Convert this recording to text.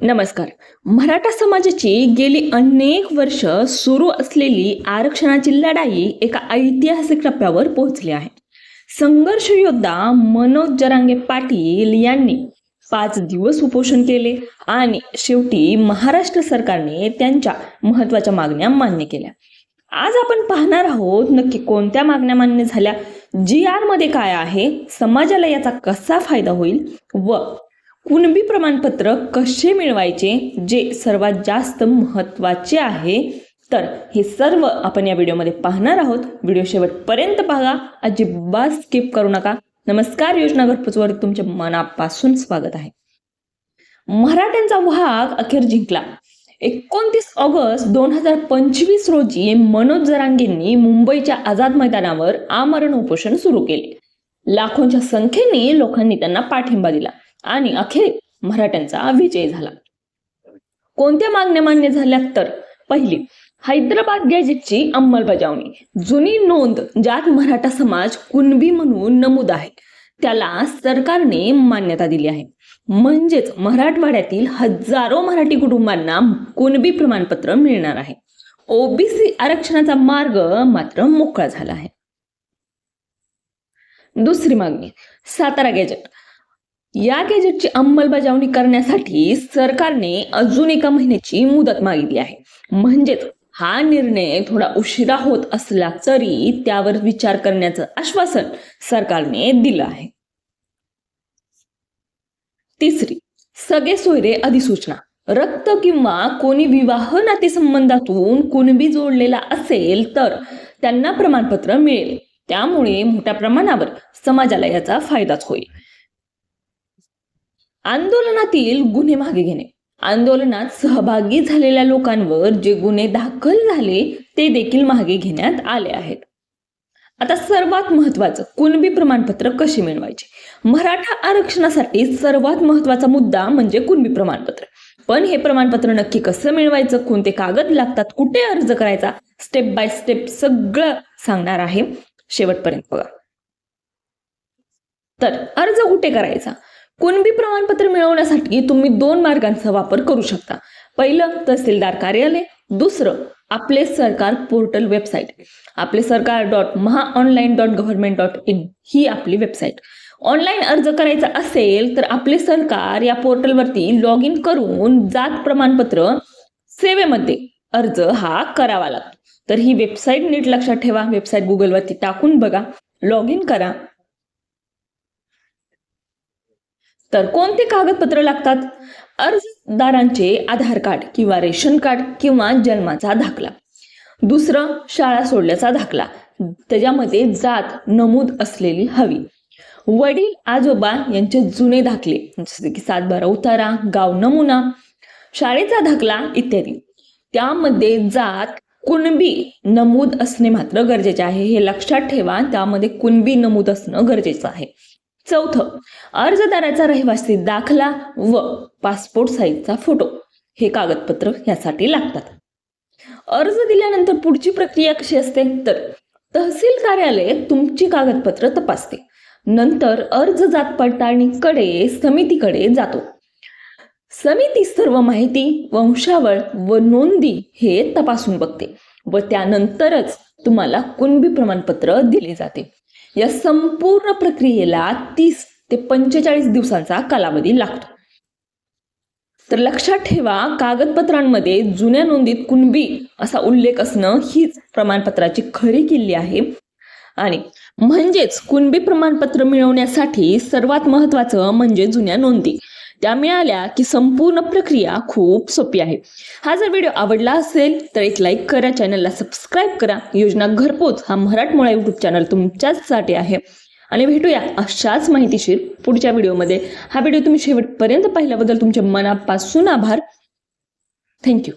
नमस्कार. मराठा समाजाची गेली अनेक वर्ष सुरू असलेली आरक्षणाची लढाई एका ऐतिहासिक टप्प्यावर पोहोचली आहे. संघर्ष योद्धा मनोज जरांगे पाटील यांनी पाच दिवस उपोषण केले आणि शेवटी महाराष्ट्र सरकारने त्यांच्या महत्त्वाच्या मागण्या मान्य केल्या. आज आपण पाहणार आहोत नक्की कोणत्या मागण्या मान्य झाल्या जी आरमध्ये काय आहे समाजाला याचा कसा फायदा होईल व कुणबी प्रमाणपत्र कसे मिळवायचे जे सर्वात जास्त महत्त्वाचे आहे? तर हे सर्व आपण या व्हिडिओमध्ये पाहणार आहोत. व्हिडिओ शेवटपर्यंत पहा. अजिबात स्किप करू नका. नमस्कार योजना घरपोचवर तुमच्या मनापासून स्वागत आहे. मराठ्यांचा वाघ अखेर जिंकला. एकोणतीस ऑगस्ट दोन हजार पंचवीस रोजी मनोज जरांगेंनी मुंबईच्या आझाद मैदानावर आमरण उपोषण सुरू केले. लाखोंच्या संख्येने लोकांनी त्यांना पाठिंबा दिला. आणि अखेर मराठ्यांचा विजय झाला. कोणत्या मागण्या मान्य झाल्या तर? पहिली हैदराबाद गॅजेटची अंमलबजावणी. जुनी नोंद ज्यात मराठा समाज कुणबी म्हणून नमूद आहे त्याला सरकारने मान्यता दिली आहे. म्हणजेच मराठवाड्यातील हजारो मराठी कुटुंबांना कुणबी प्रमाणपत्र मिळणार आहे. ओबीसी आरक्षणाचा मार्ग मात्र मोकळा झाला आहे. दुसरी मागणी सातारा गॅजेट या गॅजेटची अंमलबजावणी करण्यासाठी सरकारने अजून एका महिन्याची मुदत मागितली आहे. म्हणजेच हा निर्णय थोडा उशिरा होत असला तरी त्यावर विचार करण्याचं आश्वासन सरकारने दिलं आहे. तिसरी सगळे सोयरे अधिसूचना. रक्त किंवा कोणी विवाह नातेसंबंधातून कुणबी जोडलेला असेल तर त्यांना प्रमाणपत्र मिळेल. त्यामुळे मोठ्या प्रमाणावर समाजाला याचा फायदाच होईल. आंदोलनातील गुन्हे मागे घेणे. आंदोलनात सहभागी झालेल्या लोकांवर जे गुन्हे दाखल झाले ते देखील मागे घेण्यात आले आहेत. आता सर्वात महत्वाचं कुणबी प्रमाणपत्र कसे मिळवायचे? मराठा आरक्षणासाठी सर्वात महत्त्वाचा मुद्दा म्हणजे कुणबी प्रमाणपत्र. पण हे प्रमाणपत्र नक्की कसं मिळवायचं कोणते कागद लागतात कुठे अर्ज करायचा स्टेप बाय स्टेप सगळं सांगणार आहे शेवटपर्यंत बघा. तर अर्ज कुठे करायचा? कुणबी प्रमाणपत्र मिळवण्यासाठी तुम्ही दोन मार्गांचा वापर करू शकता. पहिलं तहसीलदार कार्यालय. दुसरं आपले सरकार पोर्टल वेबसाईट. आपले सरकार dot Maha online dot government dot in ही आपली वेबसाईट. ऑनलाईन अर्ज करायचा असेल तर आपले सरकार या पोर्टलवरती लॉग इन करून जात प्रमाणपत्र सेवेमध्ये अर्ज हा करावा लागतो. तर ही वेबसाईट नीट लक्षात ठेवा. वेबसाईट गुगलवरती टाकून बघा. लॉग इन करा. तर कोणते कागदपत्र लागतात? अर्जदारांचे आधार कार्ड किंवा रेशन कार्ड किंवा जन्माचा दाखला दुसरं शाळा सोडल्याचा दाखला त्याच्यामध्ये जात नमूद असलेली हवी. वडील आजोबा यांचे जुने दाखले जसे की सातबारा उतारा गाव नमुना शाळेचा दाखला इत्यादी. त्यामध्ये जात कुणबी नमूद असणे मात्र गरजेचे आहे. हे लक्षात ठेवा त्यामध्ये कुणबी नमूद असणं गरजेचं आहे. चौथं अर्जदाराचा रहिवासी दाखला व पासपोर्ट साईजचा फोटो. हे कागदपत्र यासाठी लागतात. अर्ज दिल्यानंतर पुढची प्रक्रिया कशी असते? तर तहसील कार्यालय तुमची कागदपत्र तपासते. नंतर अर्ज जात पडताळणीकडे समितीकडे जातो. समिती सर्व माहिती वंशावळ व नोंदी हे तपासून बघते व त्यानंतरच तुम्हाला कुणबी प्रमाणपत्र दिले जाते. या संपूर्ण प्रक्रियेला तीस ते पंचेचाळीस दिवसांचा कालावधी लागतो. तर लक्षात ठेवा कागदपत्रांमध्ये जुन्या नोंदीत कुणबी असा उल्लेख असणं हीच प्रमाणपत्राची खरी किल्ली आहे. आणि म्हणजेच कुणबी प्रमाणपत्र मिळवण्यासाठी सर्वात महत्वाचं म्हणजे जुन्या नोंदी. त्या मिळाल्या की संपूर्ण प्रक्रिया खूप सोपी आहे. हा जर व्हिडिओ आवडला असेल तर एक लाईक करा चॅनलला सबस्क्राईब करा. योजना घरपोच हा मराठमोळा यूट्यूब चॅनल तुमच्याचसाठी आहे. आणि भेटूया अशाच माहितीशीर पुढच्या व्हिडिओमध्ये हा व्हिडिओ तुम्ही शेवटपर्यंत पाहिल्याबद्दल तुमच्या मनापासून आभार. थँक्यू